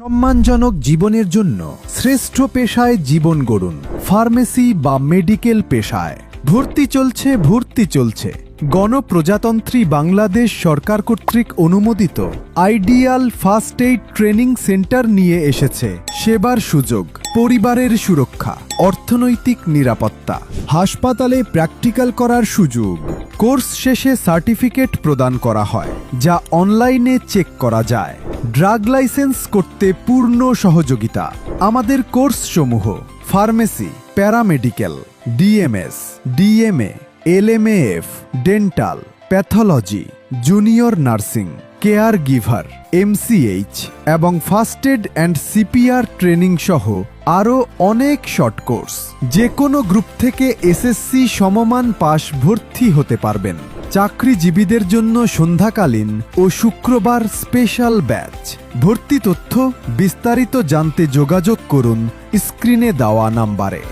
সম্মানজনক জীবনের জন্য শ্রেষ্ঠ পেশায় জীবন গড়ুন। ফার্মেসি বা মেডিকেল পেশায়। ভর্তি চলছে ভর্তি চলছে। গণপ্রজাতন্ত্রী বাংলাদেশ সরকার কর্তৃক অনুমোদিত ideal first aid training centre নিয়ে এসেছে সেবার সুযোগ, পরিবারের সুরক্ষা, অর্থনৈতিক নিরাপত্তা, হাসপাতালে প্র্যাকটিক্যাল করার সুযোগ, কোর্স শেষে সার্টিফিকেট প্রদান করা হয়, যা অনলাইনে চেক করা যায়। ড্রাগ লাইসেন্স করতে পূর্ণ সহযোগিতা। আমাদের কোর্সসমূহ, pharmacy, paramedical, DMS, DMA, LMAF, dental, pathology, junior nursing, care giver, MCH এবং first aid and CPR training সহ আরও অনেক শর্ট কোর্স। যে কোনো গ্রুপ থেকে এসএসসি সমমান পাশ ভর্তি হতে পারবেন। চাকরিজীবীদের জন্য সন্ধ্যাকালীন ও শুক্রবার স্পেশাল ব্যাচ। ভর্তি তথ্য বিস্তারিত জানতে যোগাযোগ করুন স্ক্রিনে দেওয়া নাম্বারে।